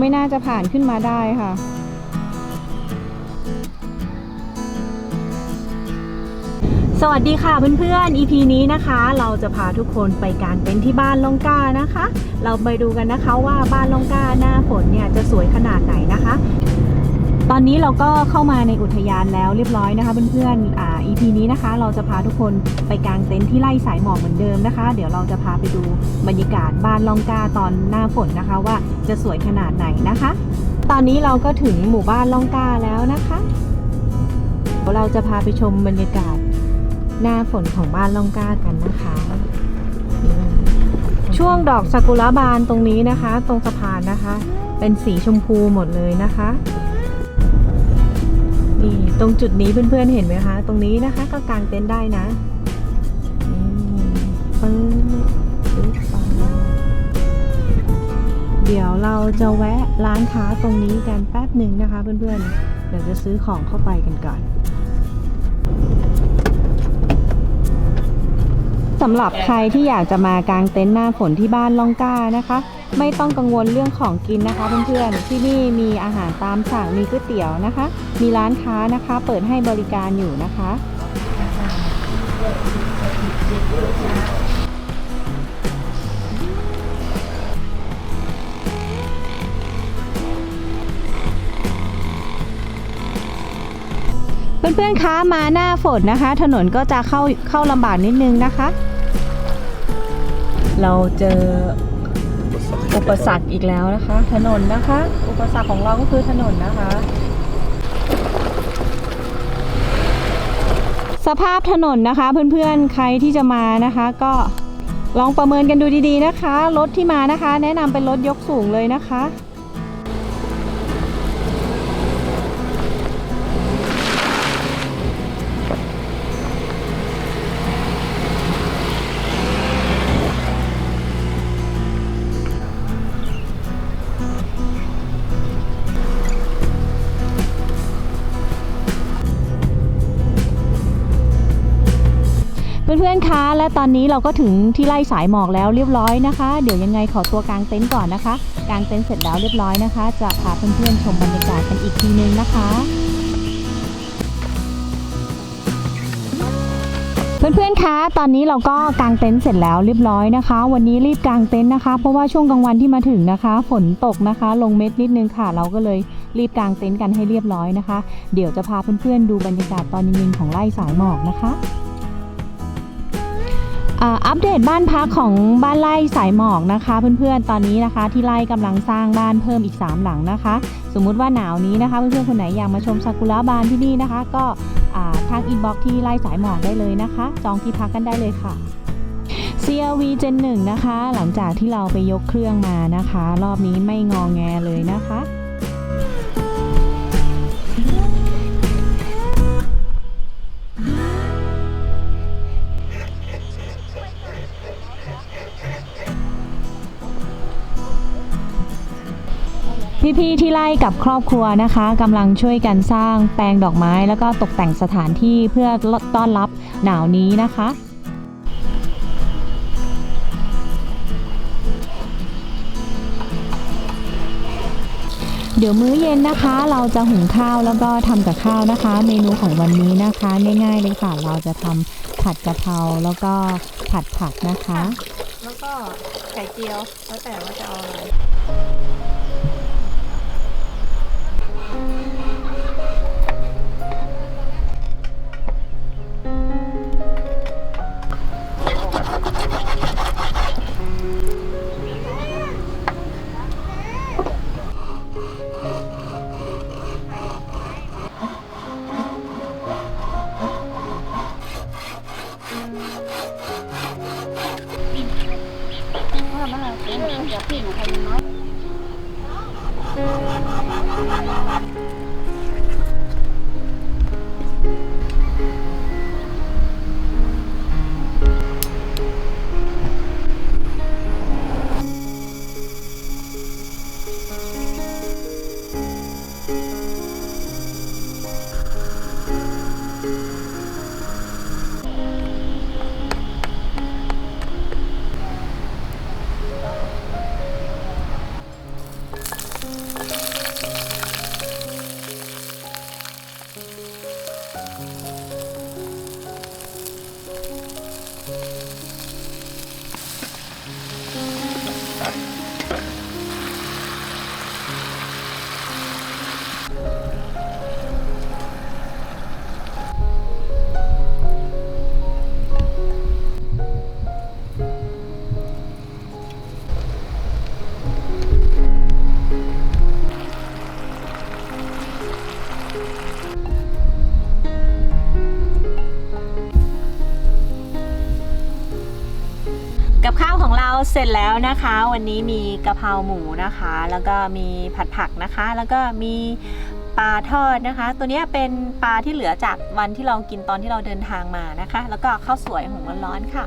ไม่น่าจะผ่านขึ้นมาได้ค่ะ สวัสดีค่ะเพื่อนๆ EP นี้นะคะ เราจะพาทุกคนไปการเต็นท์ที่บ้านลองกานะคะ เราไปดูกันนะคะว่าบ้านลองกาหน้าฝนเนี่ยจะสวยขนาดไหนนะคะ ตอนนี้เราก็เข้ามาในอุทยานแล้วเรียบร้อยนะคะเพื่อนๆอ่า EP นี้นะคะ เราจะพาทุกคนไปกางเต็นท์ที่ไร่สายหมอกเหมือนเดิมนะคะ เดี๋ยวเราจะพาไปดูบรรยากาศบ้านลองกาตอนหน้าฝนนะคะ ว่าจะสวยขนาดไหนนะคะ ตอนนี้เราก็ถึงหมู่บ้านลองกาแล้วนะคะเราจะพาไปชมบรรยากาศหน้าฝนของบ้านลองกากันนะคะ ช่วงดอกซากุระบานตรงนี้นะคะ ตรงสะพานนะคะ เป็นสีชมพูหมดเลยนะคะ นี่ตรงจุดนี้เพื่อนๆเห็นไหมคะ ตรงนี้นะคะก็กางเต็นท์ได้นะปึ๊บเดี๋ยวเราจะแวะร้านค้าตรงนี้กันแป๊บหนึ่งนะคะเพื่อนๆเดี๋ยวจะซื้อของเข้าไปกันก่อน สำหรับใครที่อยากจะมากางเต็นท์หน้าฝนที่บ้านล่องก้านะคะ ไม่ต้องกังวลเรื่องของกินนะคะเพื่อนๆที่นี่มีอาหารตามสั่งมีก๋วยเตี๋ยวนะคะ มีร้านค้านะคะ เปิดให้บริการอยู่นะคะเพื่อนๆคะมาหน้าฝนนะคะ ถนนก็จะเข้าเข้าลำบากนิดนึงนะคะ เราเจออุปสรรคอีกแล้วนะคะ ถนนนะคะ อุปสรรคของเราก็คือถนนนะคะ สภาพถนนนะคะ เพื่อนๆใครที่จะมานะคะ ก็ลองประเมินกันดูดีๆนะคะ รถที่มานะคะ แนะนำเป็นรถยกสูงเลยนะคะ พื่อนๆ คะ และตอนนี้เราก็ถึงที่ไร่สายหมอกแล้วเรียบร้อยนะคะ เดี๋ยวยังไงขอตัวกางเต็นท์ก่อนนะคะ กางเต็นท์เสร็จแล้วเรียบร้อยนะคะ จะพาเพื่อนๆชมบรรยากาศกันอีกทีนึงนะคะเพื่อนๆ คะ ตอนนี้เราก็กางเต็นท์เสร็จแล้วเรียบร้อยนะคะ วันนี้รีบกางเต็นท์นะคะ เพราะว่าช่วงกลางวันที่มาถึงนะคะ ฝนตกนะคะ ลงเม็ดนิดนึงค่ะ เราก็เลยรีบกางเต็นท์กันให้เรียบร้อยนะคะ เดี๋ยวจะพาเพื่อนๆ ดูบรรยากาศตอนเย็นๆของไร่สายหมอกนะคะ อัปเดตบ้านพักของบ้านไร่สายหมอกนะคะ เพื่อนๆตอนนี้นะคะที่ไร่กำลังสร้างบ้านเพิ่มอีก 3 หลังนะคะ สมมุติว่าหนาวนี้นะคะเพื่อนๆคนไหนอยากมาชมซากุระบานที่นี่นะคะ ก็ทางอินบ็อกซ์ที่ไร่สายหมอกได้เลยนะคะ จองที่พักกันได้เลยค่ะ CRV Gen 1นะคะ หลังจากที่เราไปยกเครื่องมานะคะ รอบนี้ไม่งอแงเลยนะคะ พี่ๆที่ไล่กับครอบครัวนะคะกำลังช่วยกันสร้างแปลงดอกไม้ แล้วก็ตกแต่งสถานที่เพื่อต้อนรับหนาวนี้นะคะเดี๋ยวมื้อเย็นนะคะ เราจะหุงข้าวแล้วก็ทำกับข้าวนะคะ เมนูของวันนี้นะคะ ง่ายๆเลยค่ะ เราจะทำผัดกะเพราแล้วก็ผัดผักนะคะ แล้วก็ไข่เจียวแล้วแต่ว่าจะเอาอะไร เราเสร็จแล้วนะคะ วันนี้มีกะเพราหมูนะคะ แล้วก็มีผัดผักนะคะ แล้วก็มีปลาทอดนะคะ ตัวเนี้ยเป็นปลาที่เหลือจากวันที่เรากินตอนที่เราเดินทางมานะคะ แล้วก็ข้าวสวยหุงร้อนๆค่ะ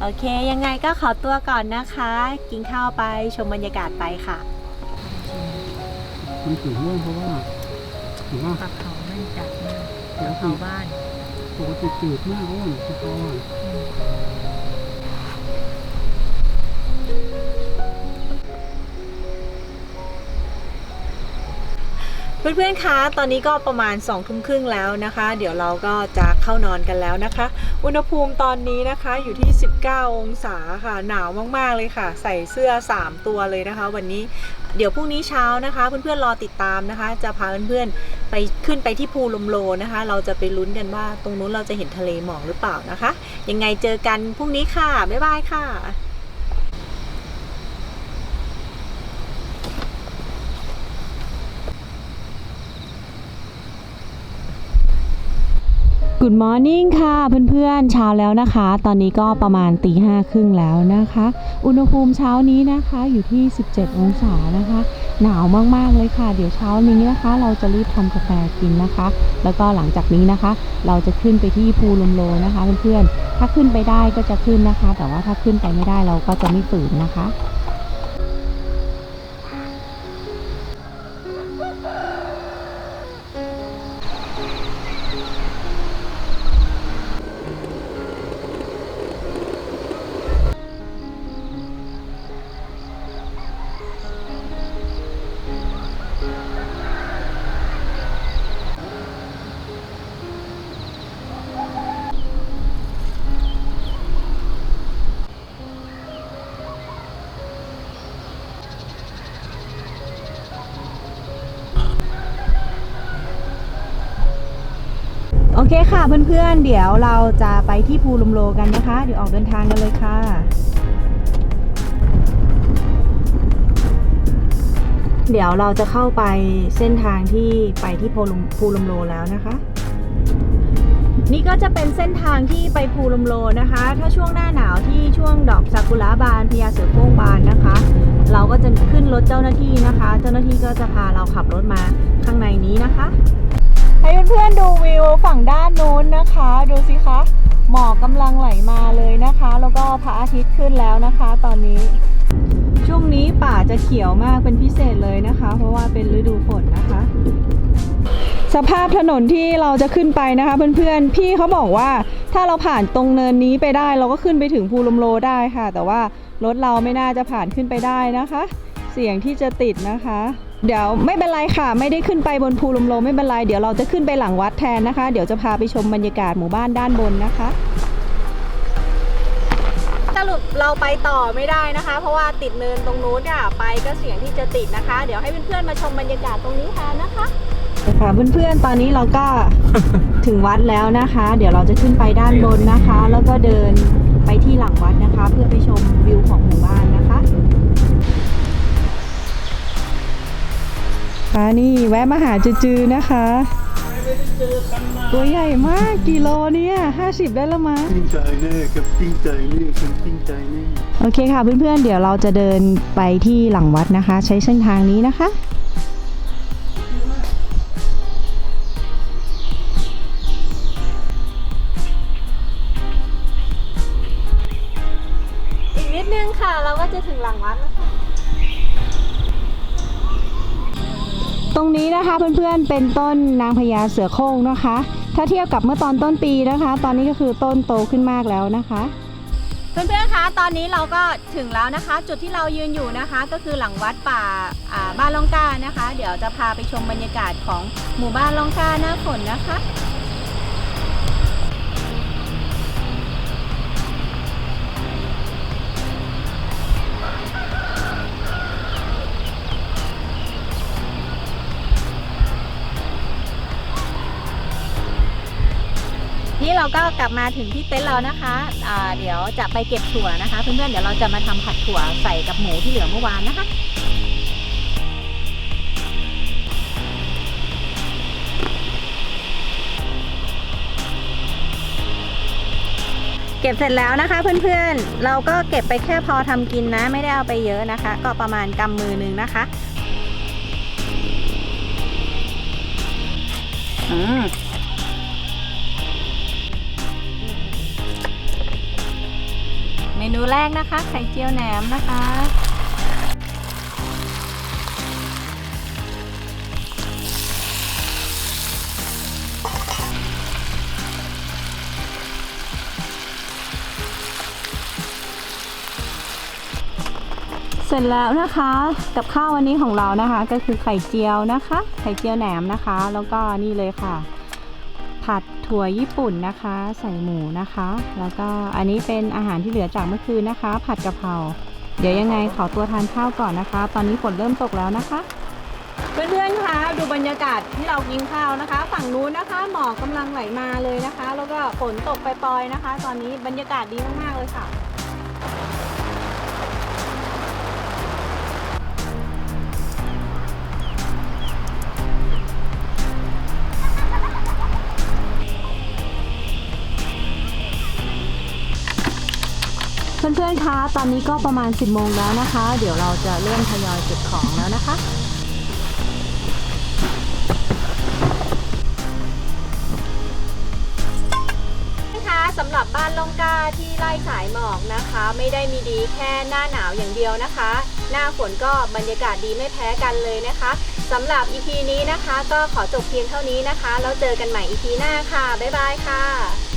โอเค ยังไงก็ขอตัวก่อนนะคะ กินข้าวไปชมบรรยากาศไปค่ะมันถึงเรื่องเพราะว่าถือว่าผักเขาไม่จัดมากปกเขาติบ้านปกติจืดมากเพราะว่าคือ เพื่อนๆ คะ ตอนนี้ก็ประมาณ2องทุ่มครึ่งแล้วนะคะ เดี๋ยวเราก็จะเข้านอนกันแล้วนะคะ อุณหภูมิตอนนี้นะคะอยู่ที่ 19 องศาค่ะ หนาวมากๆเลยค่ะ ใส่เสื้อ 3 ตัวเลยนะคะ วันนี้ เดี๋ยวพรุ่งนี้เช้านะคะ เพื่อนๆ รอติดตามนะคะ จะพาเพื่อนๆ ไปขึ้นไปที่ภูลมโลนะคะ เราจะไปลุ้นกันว่าตรงนู้นเราจะเห็นทะเลหมอกหรือเปล่านะคะ ยังไงเจอกันพรุ่งนี้ค่ะ บ๊ายบายค่ะ Good Morning ค่ะเพื่อนๆเช้าแล้วนะคะ ตอนนี้ก็ประมาณตีห้าครึ่งแล้วนะคะ อุณหภูมิเช้านี้นะคะอยู่ที่ 17 องศานะคะ หนาวมากๆเลยค่ะ เดี๋ยวเช้านี้นะคะ เราจะรีบทำกาแฟกินนะคะ แล้วก็หลังจากนี้นะคะ เราจะขึ้นไปที่ภูลมโลนะคะเพื่อนๆถ้าขึ้นไปได้ก็จะขึ้นนะคะ แต่ว่าถ้าขึ้นไปไม่ได้เราก็จะไม่ฝืนนะคะ เคค่ะเพื่อนๆ เดี๋ยวเราจะไปที่ภูลมโลกันนะคะ เดี๋ยวออกเดินทางกันเลยค่ะเดี๋ยวเราจะเข้าไปเส้นทางที่ไปที่ภูลมภูลมโลแล้วนะคะ นี่ก็จะเป็นเส้นทางที่ไปภูลมโลนะคะ ถ้าช่วงหน้าหนาวที่ช่วงดอกซากุระบานพญาเสือโคร่งบานนะคะ เราก็จะขึ้นรถเจ้าหน้าที่นะคะ เจ้าหน้าที่ก็จะพาเราขับรถมาข้างในนี้นะคะ ให้เพื่อนๆดูวิวฝั่งด้านนู้นนะคะ ดูสิคะหมอกกำลังไหลมาเลยนะคะ แล้วก็พระอาทิตย์ขึ้นแล้วนะคะ ตอนนี้ ช่วงนี้ป่าจะเขียวมากเป็นพิเศษเลยนะคะ เพราะว่าเป็นฤดูฝนนะคะ สภาพถนนที่เราจะขึ้นไปนะคะ เพื่อนๆ พี่เขาบอกว่าถ้าเราผ่านตรงเนินนี้ไปได้ เราก็ขึ้นไปถึงภูลมโลได้ค่ะ แต่ว่ารถเราไม่น่าจะผ่านขึ้นไปได้นะคะ เสี่ยงที่จะติดนะคะ เดี๋ยวไม่เป็นไรค่ะ ไม่ได้ขึ้นไปบนภูลมโลไม่เป็นไรเดี๋ยวเราจะขึ้นไปหลังวัดแทนนะคะ เดี๋ยวจะพาไปชมบรรยากาศหมู่บ้านด้านบนนะคะสรุปเราไปต่อไม่ได้นะคะ เพราะว่าติดเนินตรงนู้นเนี่ยไปก็เสี่ยงที่จะติดนะคะ เดี๋ยวให้เพื่อนๆมาชมบรรยากาศตรงนี้แทนนะคะค่ะเพื่อนๆตอนนี้เราก็ถึงวัดแล้วนะคะ เดี๋ยวเราจะขึ้นไปด้านบนนะคะ แล้วก็เดินไปที่หลังวัดนะคะ เพื่อไปชมวิวของหมู่บ้าน นะคะค่ะนี่แวะมาหาจือๆนะคะ ตัวใหญ่มากกิโลเนี่ย50ได้แล้วมั้งปิ้งใจแน่กับปิ้งใจนี่คือปิ้งใจนี่โอเคค่ะเพื่อนๆ เดี๋ยวเราจะเดินไปที่หลังวัดนะคะ ใช้เส้นทางนี้นะคะอีกนิดนึงค่ะ เราก็จะถึงหลังวัดแล้วค่ะ ต รงนี้นะคะเพื่อนๆเป็นต้นนางพญาเสือโคร่งนะคะ ถ้าเทียบกับเมื่อตอนต้นปีนะคะ ตอนนี้ก็คือต้นโตขึ้นมากแล้วนะคะ เพื่อนๆคะตอนนี้เราก็ถึงแล้วนะคะ จุดที่เรายืนอยู่นะคะ ก็คือหลังวัดป่าบ้านล่องกานะคะ เดี๋ยวจะพาไปชมบรรยากาศของหมู่บ้านล่องกาหน้าฝนนะคะ นี่เราก็กลับมาถึงที่เต็นท์เรานะคะอ่าเดี๋ยวจะไปเก็บถั่วนะคะ เพื่อนๆ เดี๋ยวเราจะมาทำผัดถั่วใส่กับหมูที่เหลือเมื่อวานนะคะเก็บเสร็จแล้วนะคะเพื่อนๆ เราก็เก็บไปแค่พอทำกินนะ ไม่ได้เอาไปเยอะนะคะ ก็ประมาณกำมือหนึงนะคะ อืม นูแรกนะคะ ไข่เจียวแหนมนะคะ เสร็จแล้วนะคะ กับข้าววันนี้ของเรานะคะ ก็คือไข่เจียวนะคะ ไข่เจียวแหนมนะคะ แล้วก็นี่เลยค่ะ ผัด ถั่วญี่ปุ่นนะคะ ใส่หมูนะคะ แล้วก็อันนี้เป็นอาหารที่เหลือจากเมื่อคืนนะคะ ผัดกะเพราเดี๋ยวยังไงขอตัวทานข้าวก่อนนะคะ ตอนนี้ฝนเริ่มตกแล้วนะคะ เพื่อนๆคะดูบรรยากาศที่เรากินข้าวนะคะ ฝั่งนู้นนะคะ หมอกกำลังไหลมาเลยนะคะ แล้วก็ฝนตกปล่อยๆนะคะ ตอนนี้บรรยากาศดีมากๆเลยค่ะ พื่อนๆ คะ ตอนนี้ก็ประมาณ 10โมงแล้วนะคะ เดี๋ยวเราจะเริ่มทยอยเก็บของแล้วนะคะ นะคะสำหรับบ้านลงกาที่ไล่สายหมอกนะคะ ไม่ได้มีดีแค่หน้าหนาวอย่างเดียวนะคะ หน้าฝนก็บรรยากาศดีไม่แพ้กันเลยนะคะสำหรับ EP นี้นะคะ ก็ขอจบเพียงเท่านี้นะคะ แล้วเจอกันใหม่ EP หน้าค่ะ บ๊ายบายค่ะ